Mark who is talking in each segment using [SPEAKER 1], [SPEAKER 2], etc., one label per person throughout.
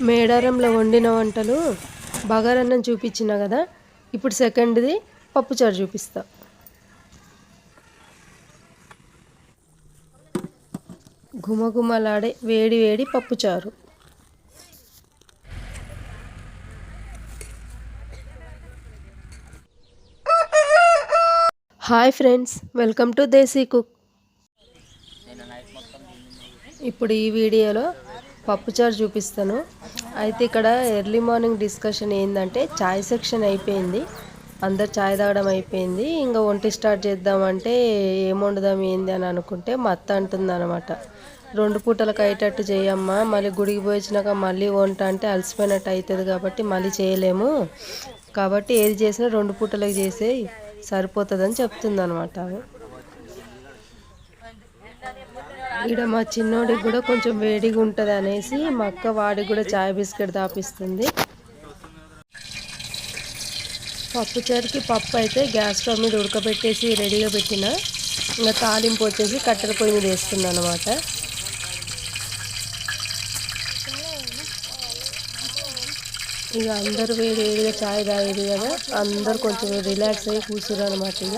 [SPEAKER 1] మేడారంలో వండిన వంటలు బగారన్నం చూపించిన కదా? ఇప్పుడు సెకండ్ది పప్పుచారు చూపిస్తా. ఘుమఘుమలాడే వేడి వేడి పప్పుచారు hi friends welcome to Desi Cook. ఇప్పుడు ఈ వీడియోలో పప్పుచారు చూపిస్తాను. అయితే ఇక్కడ ఎర్లీ మార్నింగ్ డిస్కషన్ ఏంటంటే చాయ్ సెక్షన్ అయిపోయింది. అందరు చాయ్ తాగడం అయిపోయింది. ఇంకా వంట స్టార్ట్ చేద్దామంటే ఏం వండుదాం ఏంది అని అనుకుంటే మా అత్త అనమాట రెండు పూటలకు అయ్యేటట్టు చేయమ్మా. మళ్ళీ గుడికి పోయించినాక మళ్ళీ వంట అంటే అలసిపోయినట్టు అవుతుంది కాబట్టి మళ్ళీ చేయలేము. కాబట్టి ఏది చేసినా రెండు పూటలకు చేసే సరిపోతుందని చెప్తుంది అనమాట ఈడ మా చిన్నోడికి కూడా కొంచెం వేడిగా ఉంటుంది అనేసి మా అక్క వాడికి కూడా చాయ్ బిస్కెట్ తాపిస్తుంది. పప్పు చారుకి పప్పు అయితే గ్యాస్ స్టవ్ మీద ఉడకబెట్టేసి రెడీగా పెట్టిన. ఇంకా తాలింపు వచ్చేసి కట్టెల పొయ్యి మీద వేస్తున్నాను అనమాట ఇక అందరూ వేడి వేడిగా చాయ్ తాగేది కదా అందరు కొంచెం రిలాక్స్ అయ్యి కూర్చున్నారు అనమాట ఇక.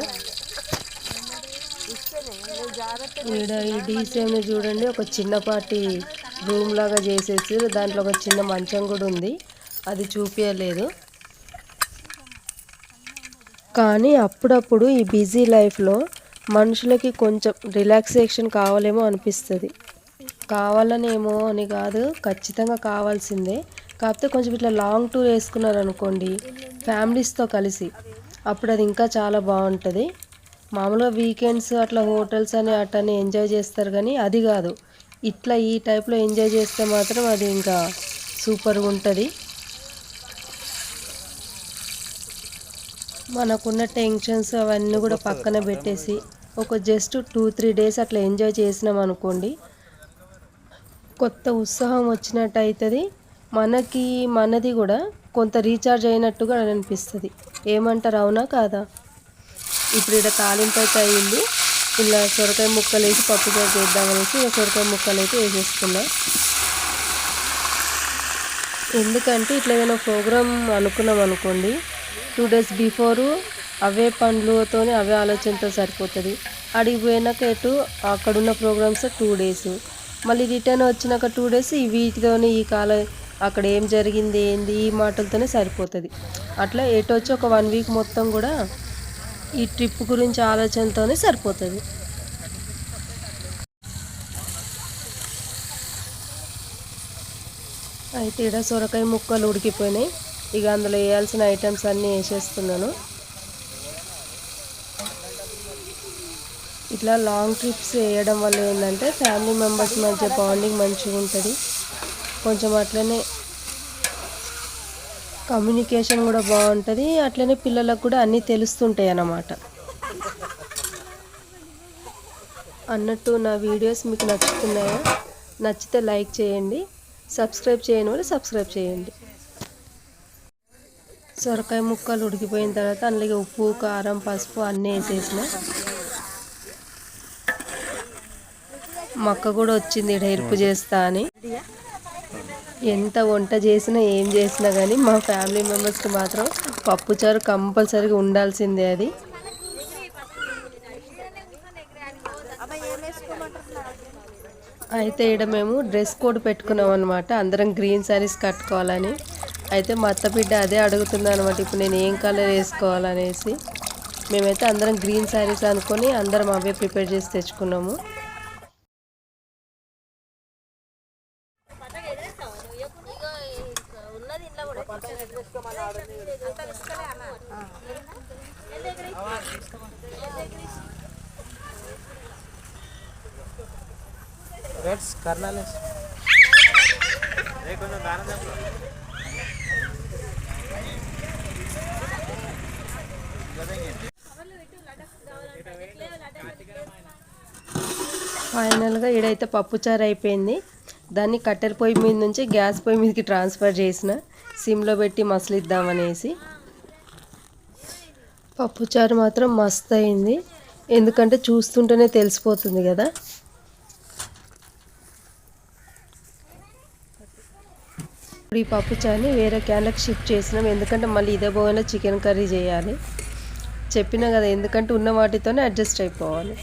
[SPEAKER 1] ఈడ ఈ డీసీఎంని చూడండి. ఒక చిన్నపాటి రూమ్ లాగా చేసేసి దాంట్లో ఒక చిన్న మంచం కూడా ఉంది. అది చూపించలేదు కానీ అప్పుడప్పుడు ఈ బిజీ లైఫ్లో మనుషులకి కొంచెం రిలాక్సేషన్ కావాలేమో అనిపిస్తుంది. కావాలనేమో అని కాదు ఖచ్చితంగా కావాల్సిందే. కాకపోతే కొంచెం ఇట్లా లాంగ్ టూర్ వేసుకున్నారు అనుకోండి ఫ్యామిలీస్తో కలిసి అప్పుడు అది ఇంకా చాలా బాగుంటుంది. మామూలుగా వీకెండ్స్ అట్లా హోటల్స్ అని అటని ఎంజాయ్ చేస్తారు కానీ అది కాదు. ఇట్లా ఈ టైప్లో ఎంజాయ్ చేస్తే మాత్రం అది ఇంకా సూపర్గా ఉంటుంది. మనకున్న టెన్షన్స్ అవన్నీ కూడా పక్కన పెట్టేసి ఒక జస్ట్ టూ త్రీ డేస్ అట్లా ఎంజాయ్ చేసినాం అనుకోండి కొత్త ఉత్సాహం వచ్చినట్టు అవుతుంది మనకి మనది కూడా కొంత రీఛార్జ్ అయినట్టుగా అనిపిస్తుంది. ఏమంటారు అవునా కాదా? ఇప్పుడు ఇక్కడ తాలింపు అయితే అయ్యింది ఇలా సొరకాయ ముక్కలు వేసి పప్పు చారు చేద్దామనేసి సొరకాయ ముక్కలు అయితే వేసేసుకున్నా. ఎందుకంటే ఇట్లా ఏదైనా ప్రోగ్రామ్ అనుకున్నాం అనుకోండి టూ డేస్ బిఫోరు అవే పండ్లతోనే అవే ఆలోచనతో సరిపోతుంది. అడిగి పోయినాక ఎటు అక్కడున్న ప్రోగ్రామ్స్ టూ డేస్. మళ్ళీ రిటర్న్ వచ్చినాక టూ డేస్ ఈ వీటితోనే ఈ కాల అక్కడ ఏం జరిగింది ఏంది ఈ మాటలతోనే సరిపోతుంది. అట్లా ఎటు వచ్చి ఒక వన్ వీక్ మొత్తం కూడా ఈ ట్రిప్ గురించి ఆలోచనతోనే సరిపోతుంది. అయితే ఇక్కడ సొరకాయ ముక్కలు ఉడికిపోయినాయి. ఇక అందులో వేయాల్సిన ఐటమ్స్ అన్నీ వేసేస్తున్నాను. ఇట్లా లాంగ్ ట్రిప్స్ వేయడం వల్ల ఏంటంటే ఫ్యామిలీ మెంబర్స్ మధ్య బాండింగ్ మంచిగా ఉంటుంది కొంచెం అట్లనే కమ్యూనికేషన్ కూడా బాగుంటుంది. అట్లనే పిల్లలకు కూడా అన్నీ తెలుస్తుంటాయి అన్నమాట. అన్నట్టు నా వీడియోస్ మీకు నచ్చుతున్నాయా? నచ్చితే లైక్ చేయండి. సబ్స్క్రైబ్ చేయని వాళ్ళు సబ్స్క్రైబ్ చేయండి. సొరకాయ ముక్కలు ఉడికిపోయిన తర్వాత అందులో ఉప్పు కారం పసుపు అన్నీ వేసేసిన. మక్క కూడా వచ్చింది. ఇక్కడ ఎరుపు చేస్తా అని. ఎంత వంట చేసినా ఏం చేసినా కానీ మా ఫ్యామిలీ మెంబర్స్కి మాత్రం పప్పుచారు కంపల్సరీగా ఉండాల్సిందే అది. అయితే ఇక్కడ మేము డ్రెస్ కోడ్ పెట్టుకున్నాం అనమాట అందరం గ్రీన్ శారీస్ కట్టుకోవాలని. అయితే మా అత్త బిడ్డ అదే అడుగుతుంది అనమాట ఇప్పుడు నేను ఏం కలర్ వేసుకోవాలనేసి. మేమైతే అందరం గ్రీన్ శారీస్ అనుకొని అందరం అవే ప్రిపేర్ చేసి తెచ్చుకున్నాము.
[SPEAKER 2] రెడ్స్ కర్నాలేస్
[SPEAKER 1] ఫైనల్గా ఈడైతే పప్పుచారు అయిపోయింది. దాన్ని కట్టెల పొయ్యి మీద నుంచి గ్యాస్ పొయ్యి మీదకి ట్రాన్స్ఫర్ చేసిన. సిమ్లో పెట్టి మసలిద్దామనేసి. పప్పుచారు మాత్రం మస్తు అయింది ఎందుకంటే చూస్తుంటేనే తెలిసిపోతుంది కదా. ఇప్పుడు ఈ పప్పు వేరే క్యాన్లకు షిఫ్ట్ చేసినాం. ఎందుకంటే మళ్ళీ ఇదే బోన్లో చికెన్ కర్రీ చేయాలి. చెప్పినా కదా ఎందుకంటే ఉన్న వాటితోనే అడ్జస్ట్ అయిపోవాలి.